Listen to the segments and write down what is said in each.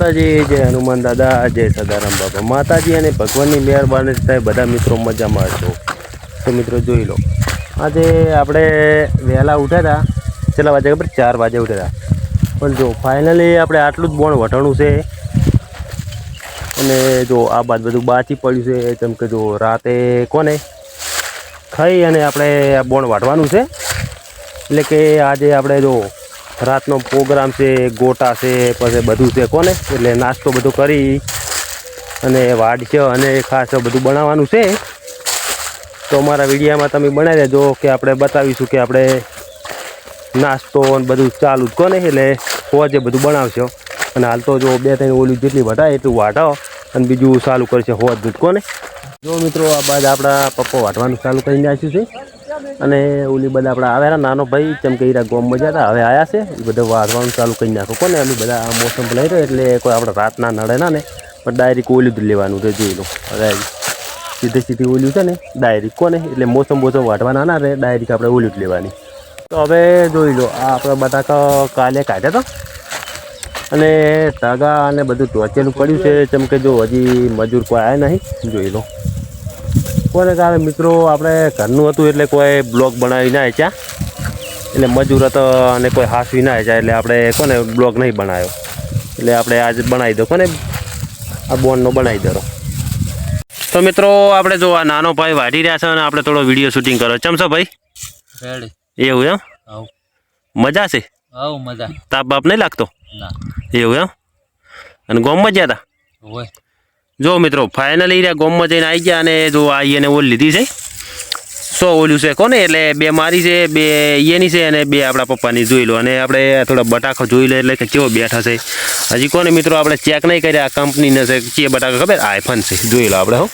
માતાજી, જય હનુમાન દાદા, જય સદારામ બાબા માતાજી અને ભગવાનની મહેરબાની થાય, બધા મિત્રો મજામાં છો. તો મિત્રો જોઈ લો. આજે આપણે વહેલા ઉઠ્યા હતા. કેટલા વાગે ખબર? ચાર વાગે ઉઠ્યા હતા. પણ જો ફાઇનલી આપણે આટલું જ બોણ વટાણું છે. અને જો, આ બાદ બધું બાચી પડ્યું છે. જેમ કે જો, રાતે કોને? ખાઈ અને આપણે આ બોણ વાટવાનું છે. એટલે કે આજે આપણે જો રાતનો પ્રોગ્રામ છે, ગોટા છે, પછી બધું છે કોને? એટલે નાસ્તો બધો કરી અને વાડશે અને ખાસ બધું બનાવવાનું છે. તો અમારા વિડીયામાં તમે બનાવી દેજો કે આપણે બતાવીશું કે આપણે નાસ્તો અને બધું ચાલુ જ કોને? એટલે હોજે બધું બનાવશો. અને હાલ તો જો બે ત્રણ ઓલું જેટલી વટાય એટલું વાટાવો અને બીજું ચાલુ કરશે હોજ દૂધ કોને? જો મિત્રો, આ બાદ આપણા પપ્પા વાટવાનું ચાલુ કરી નાખ્યું છે. અને ઓલી બધા આપણા આવ્યા નાનો ભાઈ ચમકે હીરા ગોમ મજા હતા, હવે આવ્યા છે. એ બધા વાળવાનું ચાલુ કરી નાખો. કોને અમે બધા મોસમ લઈ રહ્યો એટલે કોઈ આપણે રાતના નડે ના ને. પણ ડાયરી ઓલું જ લેવાનું તો જોઈ લો. હવે સીધે સીધી ઓલ્યું છે ને ડાયરી કોને? એટલે મોસમ બોસમ વાટવાના ના રહે ડાયરી આપણે ઓલ્યું જ લેવાની. તો હવે જોઈ લો, આ આપણે બટાકા કાલે કાઢ્યા હતા. અને ટાગા અને બધું ટોચેલું પડ્યું છે ચમકે જો હજી મજૂર કોઈ આવ્યા નહીં, જોઈ લો. કોને કારણે મિત્રો આપણે ઘરનું હતું એટલે કોઈ બ્લોગ બનાવી ના ચા એટલે મજૂર હતો અને કોઈ હાસવી ના જાય એટલે આપણે કોને બ્લોગ નહીં બનાવ્યો એટલે આપણે આજ બનાવી દો. કોને આ બોનનો બનાવી દો. તો મિત્રો આપણે જો આ નાનો ભાઈ વાઢી રહ્યા છે અને આપણે થોડો વીડિયો શૂટિંગ કરો. ચમશો ભાઈ? એવું એમ? મજા છે? મજા. તાપ બાપ નહીં લાગતો? એવું એમ? અને ગોમ ગયા હતા જો મિત્રો ફાઇનલી રહ્યા ગોમમાં જઈને આવી ગયા અને જો આ એને ઓલ લીધી છે. સો ઓલ્યું છે કોને? એટલે બે મારી છે, બે એની છે અને બે આપણા પપ્પાની જોઈ લો. અને આપણે થોડા બટાકા જોઈ લે એટલે કે કેવો બેઠા છે. હજી કોને મિત્રો, આપણે ચેક નહીં કર્યા કંપનીને છે કે બટાકા ખબર? આઈફોન છે. જોઈ લો આપણે હો.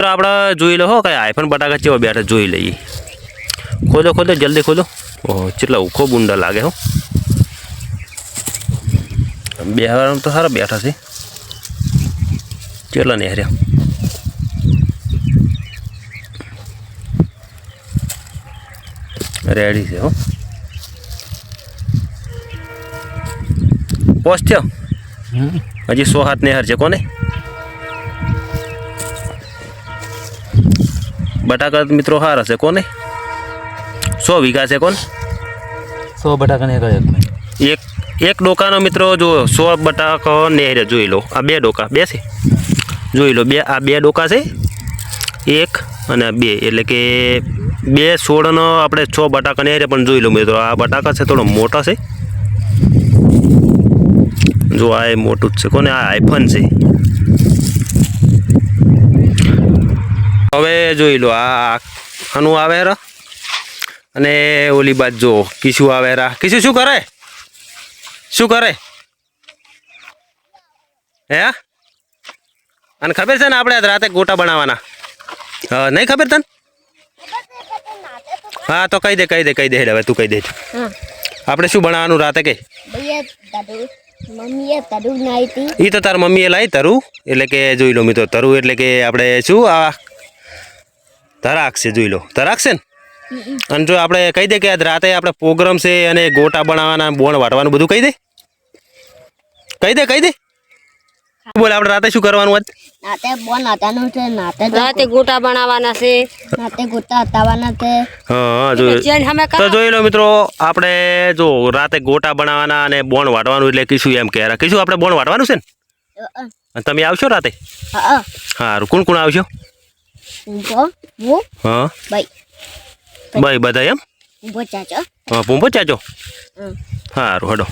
આપણે જોઈ લો હો કે આઈફોન બટાકા કેવો બેઠા જોઈ લઈએ. ખોલો ખોલો, જલ્દી ખોલો. ઓહો કેટલા ઉખો બુંડા લાગે હો. બે તો સારા બેઠા છે. કેટલા ને હર્યા રેડી છે હો પહોંચ્યો હજી સો હાથ ને છે કોને? બટાકા મિત્રો હાર હશે કોને? સો વીઘા છે કોને? સો બટાકા એક એક ડોકાનો મિત્રો જો સો બટાકો નેહરે જોઈ લો. આ બે ડોકા બે છે? જોઈ લો, બે, આ બે ડોકા છે. એક અને બે, એટલે કે બે સોળનો આપણે છ બટાકા ને પણ જોઈ લો મિત્રો. આ બટાકા છે, થોડો મોટા છે. જો આ એ મોટું જ છે. કોને? આ આઈફોન છે. હવે જોઈ લો, આ આનું આવે અને ઓલી બાદ જો, કિશુ આવે રા કિશુ શું કરે? શું કરે? હે? અને ખબર છે ને આપણે રાતે ગોટા બનાવવાના? હા નહીં ખબર તને? હા તો કહી દે કહી દે કહી દે હવે તું કહી દે આપણે શું બનાવવાનું રાતે કે? એ તો. તાર મમ્મીએ લાવી તરું એટલે કે જોઈ લો મિત્રો તરું એટલે કે આપણે શું આ તરાક છે જોઈ લો. તરાક છે ને? અને જો આપણે કહી દે કે આજ રાતે આપણે પ્રોગ્રામ છે અને ગોટા બનાવવાના બોણ વાટવાનું બધું કહી દે? કહી દે કહી દે? બોલે આપણે રાતે શું કરવાનું હોત રાતે બોન નાતાનું છે નાતે રાતે ગોટા બનાવવાના છે. નાતે ગોટા હતાવાના છે. હા હા અમે તો જોઈ લો મિત્રો આપણે જો રાતે ગોટા બનાવવાના અને બોણ વાટવાનું એટલે કીશું એમ કે કીશું આપણે બોણ વાટવાનું છે ને? તમે આવશો રાતે? અ, સારું કોણ કોણ આવશો? હા ભાઈ ભાઈ બધા એમ? પૂંભો ચાચો હા પૂંભો ચાચો. સારું હડો.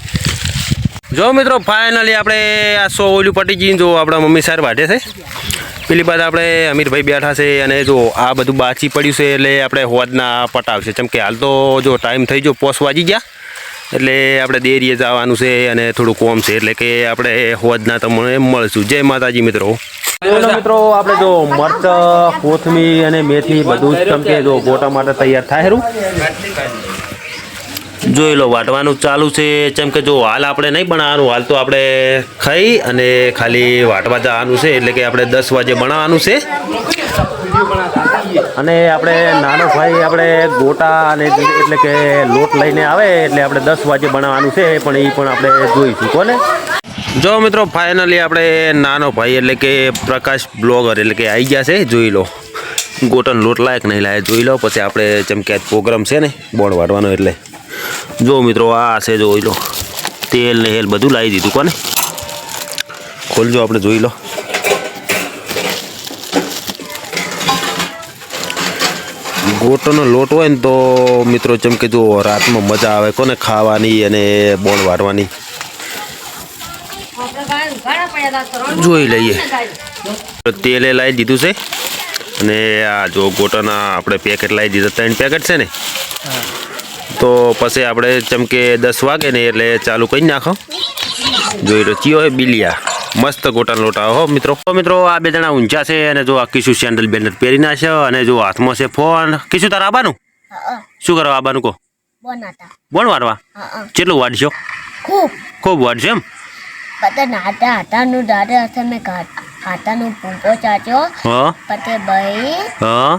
જો મિત્રો ફાઇનલી આપણે આ સો ઓલું પટી જઈને જો આપણા મમ્મી સાહેબ વાઢે છે. પેલી બાદ આપણે અમીરભાઈ બેઠા છે અને જો આ બધું બાચી પડ્યું છે એટલે આપણે હોદના પટાવશે જેમ કે હાલ તો જો ટાઈમ થઈ ગયો, પોસ વાગી ગયા. એટલે આપણે દેરીએ જવાનું છે અને થોડું કોમ છે. એટલે કે આપણે હોદના તમને મળશું. જય માતાજી મિત્રો. મિત્રો, આપણે જો મરચ કોથમી અને મેથી બધું જ કે જો ગોટા માટે તૈયાર થાય જોઈ લો, વાટવાનું ચાલુ છે. જેમ કે જો, હાલ આપણે નહીં બનાવવાનું, હાલ તો આપણે ખાઈ અને ખાલી વાટવા જવાનું છે. એટલે કે આપણે દસ વાગે બનાવવાનું છે. અને આપણે નાનો ભાઈ, આપણે ગોટા અને એટલે કે લોટ લઈને આવે, એટલે આપણે દસ વાગે બનાવવાનું છે. પણ એ પણ આપણે જોઈશું, કોને? જો મિત્રો ફાઇનલી આપણે નાનો ભાઈ એટલે કે પ્રકાશ બ્લોગર એટલે કે આવી ગયા છે, જોઈ લો. ગોટન લોટ લાયક નહીં લાયક, જોઈ લો. પછી આપણે જેમ કે પ્રોગ્રામ છે ને બોણ વાટવાનો એટલે. જો મિત્રો આ છે જોઈ લો તેલ ને હેલ બધું લાવી દીધું કોને? ખોલજો આપણે જોઈ લો. ગોટનો લોટ હોય ને તો મિત્રો જેમ કે જો રાતમાં મજા આવે. કોને ખાવાની અને બોણ વાળવાની. જોઈ લઈએ. તેલે લાવી દીધું છે. અને આ જો ગોટાના આપણે પેકેટ લાવી દીધા ત્રણ પેકેટ છે ને? તો પછી આપણે ચમકે દસ વાગે ને એટલે ચાલુ કરી નાખો. જોઈ લો ચિયો હે બિલિયા. મસ્ત ગોટા લોટા હો મિત્રો. મિત્રો આ બે જણા ઊંચા છે અને જો આ કિશુ સેન્ડલ બેન્ડલ પહેરી નાખશે અને જો હાથમાં છે ફોન. કિશુ તારા આબાનું? શું કરવા આબાનું કહો? બોણ વારવા કેટલું વાડશો? ખૂબ. વાડશો એમ? હતા નાતા હાતાનું દાદા મેં હાતાનું પૂંપો ચાચ્યો. પતે ભાઈ હા.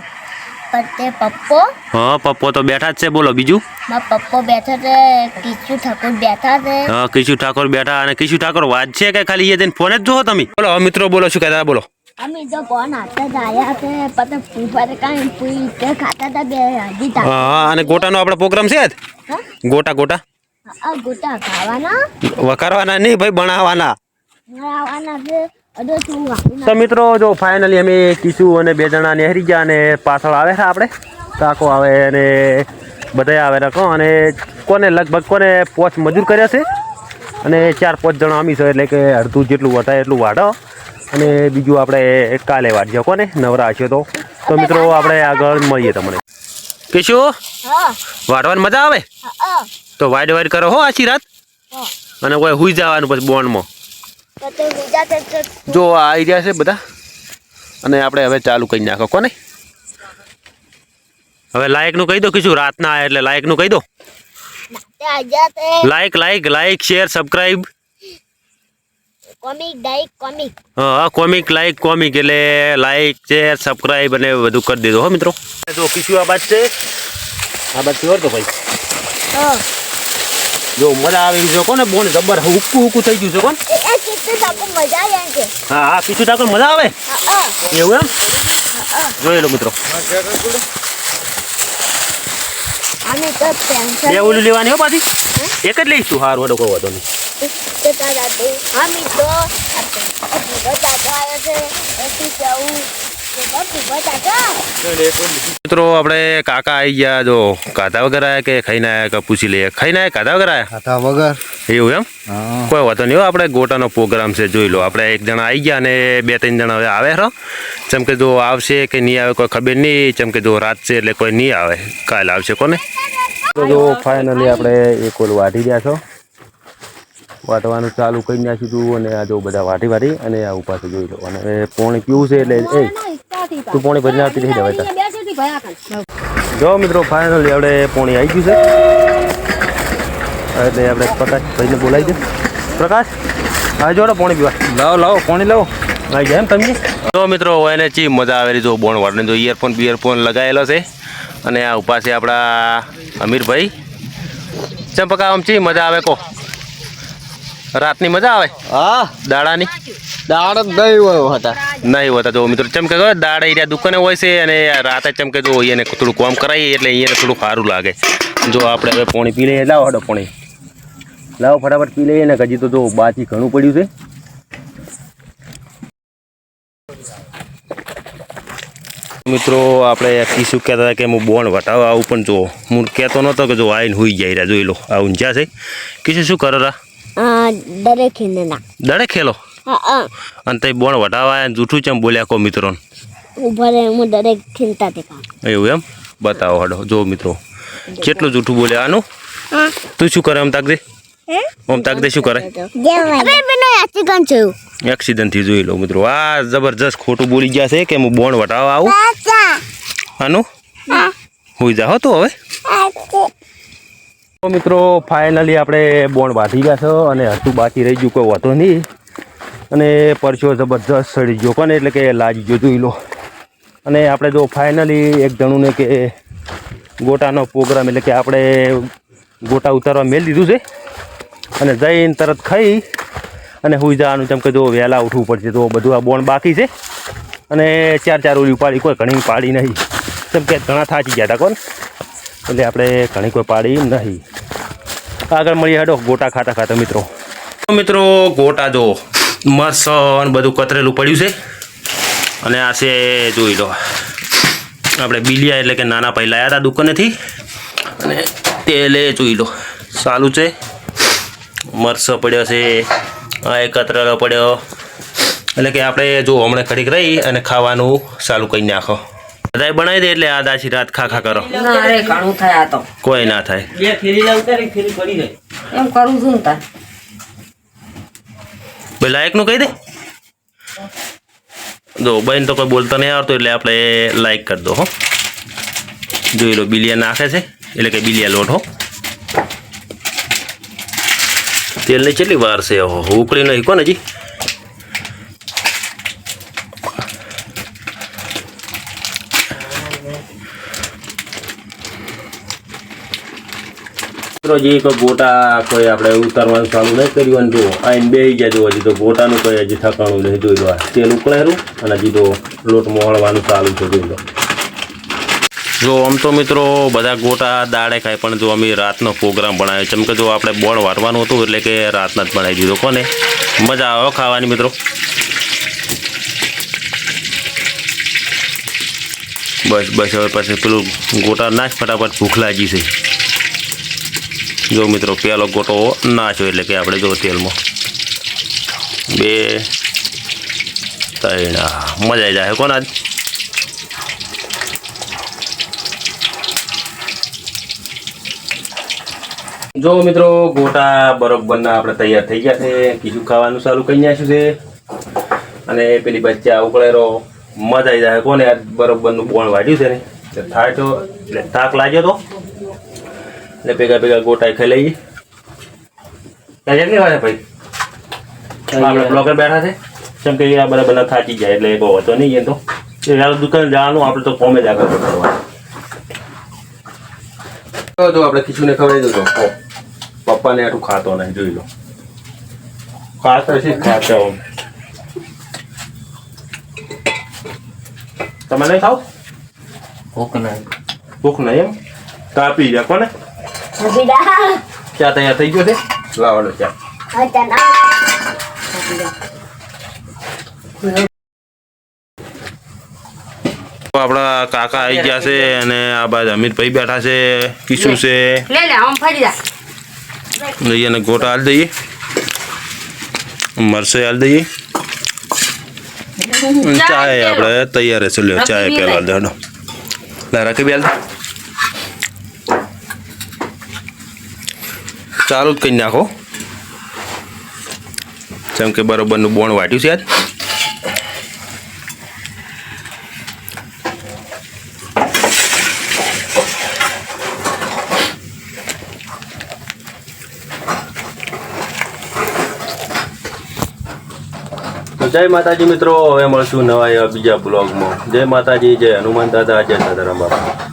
પતે પપ્પો? હા પપ્પો તો બેઠા જ છે. બોલો બીજું? માં પપ્પો બેઠા છે. કિશુ ઠાકોર બેઠા છે. હા કિશુ ઠાકોર બેઠા અને કિશુ ઠાકોર વાત છે કે ખાલી એ ફોન જ જોવો તમે? બોલો મિત્રો બોલો શું કહેતા બોલો. અમે જો ફોન હાથે જ આયા છે. પતે પૂંપા કાંઈ પૂરી. કે ખાતા હતા બે હાજી તા. હા અને ગોટાનો આપણો પ્રોગ્રામ છે જ? ગોટા ગોટા? ગોટા ખાવાના? વકારવાના નહીં ભાઈ બનાવવાના. બનાવવાના છે. તો મિત્રો જો ફાઇનલી અમે કિશુ અને બે જણા નેહરી ગયા અને પાછળ આવે છે આપણે. કાકો આવે અને બધા આવે રાખો. અને કોને લગભગ કોને પોચ મજૂર કર્યા છે. અને ચાર પાંચ જણા અમી છે એટલે કે અડધું જેટલું વટાય એટલું વાઢો. અને બીજું આપણે કાલે વાઢજો કોને? નવરા હશે તો. તો મિત્રો આપણે આગળ મળીએ તમને. કિશુ વાઢવાની મજા આવે? તો વાઇડ વાઈડ કરો હો આછી રાત અને કોઈ હુઈ જવાનું પછી બોન્ડમાં જો આ આવી રહ્યા છે બધા. અને આપણે હવે ચાલુ કરી નાખો કોને? હવે લાયકનું કહી દો કિશું રાતના આયા એટલે લાયકનું કહી દો. તે like like like share subscribe comic ડાઈક comic હા કોમિક લાઈક કોમિક એટલે લાઈક શેર સબસ્ક્રાઈબ અને બધું કરી દેજો હો મિત્રો. જો કીશું આ બાદ છે. આ બાદ તો ભાઈ. હા. જો મજા આવી છે. કોને બોન જબર હુક્કું હુક્કું થઈ ગયું છે કોણ? હા હા કીશું ઠાકોર મજા આવે? એવું એમ? જોઈ લો મિત્રો. બે ઓલું લેવાની હો પાછી? એક જ લઈશું. હાર વડો કોઈ વાંધો નહીં. મિત્રો આપણે કાકા આવી ગયા. જો કાધા વગર આવ્યા કે ખાઈને આવ્યા કે પૂછી લઈએ? ખાઈને આવ્યા કાધા વગર આવ્યા કાધા વગર. એવું એમ? કોઈ વાતો નહીં આપણે ગોટાનો પ્રોગ્રામ છે જોઈ લો. આપણે એક જણા આવી ગયા અને બે ત્રણ જણા હવે આવે જેમ કે જો આવશે કે નહીં આવે કોઈ ખબર નહીં. જેમ કે જો રાત છે એટલે કોઈ નહીં આવે. કાલે આવશે કોને? તો જો ફાઇનલી આપણે એક ઓલ વાટી ગયા છો. વાટવાનું ચાલુ કરી નાખ્યું હતું અને આ જો બધા વાટી વાટી અને આ ઉપાસ જોઈ લો. અને પોણી પીવું છે એટલે એ તું પોણી ભરીને આવતી રહી જવાય જો મિત્રો ફાઇનલી આપણે પોણી આવી ગયું છે. એટલે આપણે પ્રકાશ ભાઈને બોલાવી દે. પ્રકાશ હા જોડો પોણી પીવા. લાવો લાવો પોણી લાવો. આવી જાય એમ તમને. તો મિત્રો એને ચી મજા આવેલી જો બોણ વાળને જો ઇયરફોન બિયરફોન લગાવેલો છે. અને આ ઉપા છે આપણા અમીરભાઈ. ચંપકા આમ ચી મજા આવે કો? રાતની મજા આવે? હા. દાડાની? દાળ જ દહીં હોય હતા. નહીં હોતા. જો મિત્રો ચમકે ખબર દાડા એરિયા દુકાને હોય છે અને રાતે ચમકે જો એને થોડું કામ કરાવીએ એટલે એને થોડું સારું લાગે. જો આપણે હવે પોણી પી લઈએ. લાવો હડો પોણી. લાવો ફટાફટ પી લઈએ ને હજી તો જો બાથી ઘણું પડ્યું છે. મિત્રો આપણે કીશું કહેતા હતા કે હું બોણ વટાવવા આવું પણ જો હું કહેતો નહોતો કે જો આવીને હોઈ જાય રહ્યા જોઈ લો આ ઊંઝા છે. કીશું શું કરો રા? દડે ખેલો? અને તે બોણ વટાવા આયા ને જૂઠું ચમ બોલ્યા કો મિત્રો ઊભા રહે હું દરેક ચિંતા તે એવું એમ? બતાવો હડો જો મિત્રો. કેટલું જૂઠું બોલ્યા આનું? તું શું કરે અમતાક તાકદે આમ તાકદે શું કરે? એક્સિડન્ટથી જોઈ લો મિત્રો. આ જબરજસ્ત ખોટું બોલી ગયા છે કે હું બોણ વટાવા આવું? આનું? હોઈ જા તો હવે. તો મિત્રો ફાઇનલી આપણે બોણ બાંધી ગયા છો અને હતું બાકી રહી ગયું કોઈ વાંધો નહીં. અને પરચો જબરજસ્ત સડી ગયો. કોને? એટલે કે લાગી ગયો જોઈ લો. અને આપણે જો ફાઇનલી એક જણુંને કે ગોટાનો પ્રોગ્રામ એટલે કે આપણે ગોટા ઉતારવા મેળ દીધું છે. અને જઈને તરત ખાઈ અને સુઈ જવાનું જેમ કે જો વહેલા ઉઠવું પડશે તો બધું આ બોણ બાકી છે. અને ચાર ચાર ઓલી પાડી કોઈ ઘણી પાડી નહીં. જેમ કે ઘણા થાચી ગયા હતા કોણ? એટલે આપણે ઘણી કોઈ પાડી નહીં. આગળ મળીએ હેડો ગોટા ખાતા ખાતા મિત્રો. મિત્રો ગોટા જો અને બધું કતરેલું પડ્યું છે. અને આ છે જોઈ લો. આપણે બિલિયા એટલે કે નાના ભાઈ લાયા હતા દુકાનેથી. અને તેલે જોઈ લો. સારું છે. મરસો પડ્યો છે. આ એક કતરેલો પડ્યો. એટલે કે આપણે જો હમણાં ઘડીક રહી અને ખાવાનું ચાલુ કરી નાખો. બધાય બનાવી દે એટલે આ દાસી રાત ખા ખા કરો. ના રે ઘણું થાય આ તો. કોઈ ના થાય. બે ફેરી લાવતા રે ફેરી પડી જાય. એમ કરું છું ને ભાઈ, લાયકનું કહી દે. જો, બહેન તો કોઈ બોલતા નહીં આવડતું, એટલે આપણે લાઈક કરી દો, હો. જોઈ લો, બિલિયા નાખે છે, એટલે કે બિલિયા લોટ, હો. તેલની કેટલી વાર છે, ઓહો, ઉકળી નહીં, કોને હજી મિત્રો, જે ગોટા કોઈ આપણે ઉતારવાનું ચાલુ નહીં કર્યું અને જો આઈને બે ગયા હજી તો ગોટાનું કોઈ હજી થકાણું નહીં જોઈ લો તેલ ઉકળેલું અને હજી તો લોટ મોળવાનું ચાલુ છે જોઈ લો. જો આમ તો મિત્રો, બધા ગોટા, દાડે ખાય પણ જો અમે રાતનો પ્રોગ્રામ બનાવ્યો કે જો આપણે બોણ વાટવાનું હતું એટલે કે રાતના જ બનાવી દીધો. કોને? મજા આવે ખાવાની મિત્રો. બસ બસ, હવે પછી પેલું ગોટા નાખ, ફટાફટ ભૂખ લાગી છે. જો મિત્રો, પહેલો ગોટો નાખ્યો એટલે કે આપણે જો તેલમાં બે, ત્રણ મજા આવી જાય. આજ? જો મિત્રો, ગોટા બરોબરના આપણે તૈયાર થઈ ગયા છે. કીધું ખાવાનું ચાલુ કરી નાખ્યું છે. અને પેલી બચ્ચા ઉકળેરો મજા આવી જાય. કોને આજ બરોબરનું બોણ વાઢ્યું છે ને? થાક એટલે થાક લાગ્યો તો? એટલે ભેગા ભેગા ગોટાઈ ખાઈ લઈએ. ત્યાં કેટલી વાર ભાઈ? આપણે બ્લોગર બેઠા છે? કેમ કે આ બધા બધા થાકી જાય એટલે બહુ હતો નહીં એ તો. એ યાર દુકાન જવાનું આપણે તો કોમે જ આગળ કરવાનું તો આપણે ખીચુને ખવડાવી દઉં તો પપ્પાને આટલું ખાતો નહીં જોઈ લો. ખાતો છે? ખાતો. તમે નહીં ખાવ? ભૂખ નહીં. ભૂખ નહીં એમ? કાપી જા કોને ચા તૈયાર થઈ ગયો છે લાવવાનો ચા આપણા કાકા આવી ગયા છે અને આ બાજુ અમિતભાઈ બેઠા છે કિશુ છે. લે લે આમ ફરી જા. લઈએ અને ગોટા હાલ દઈએ. મરસે હાલ દઈએ. ચાય આપણે તૈયાર છે લ્યો ચાય પેલા હાલ દે રાખી બે હાલ ચાલુ જ કરી નાખો જેમ કે બરોબરનું બોણ વાટ્યું છે આજ તો જય માતાજી મિત્રો, હવે મળશું નવા એવા બીજા બ્લોગમાં. જય માતાજી, જય હનુમાન દાદા, જય સદારામ બાપા.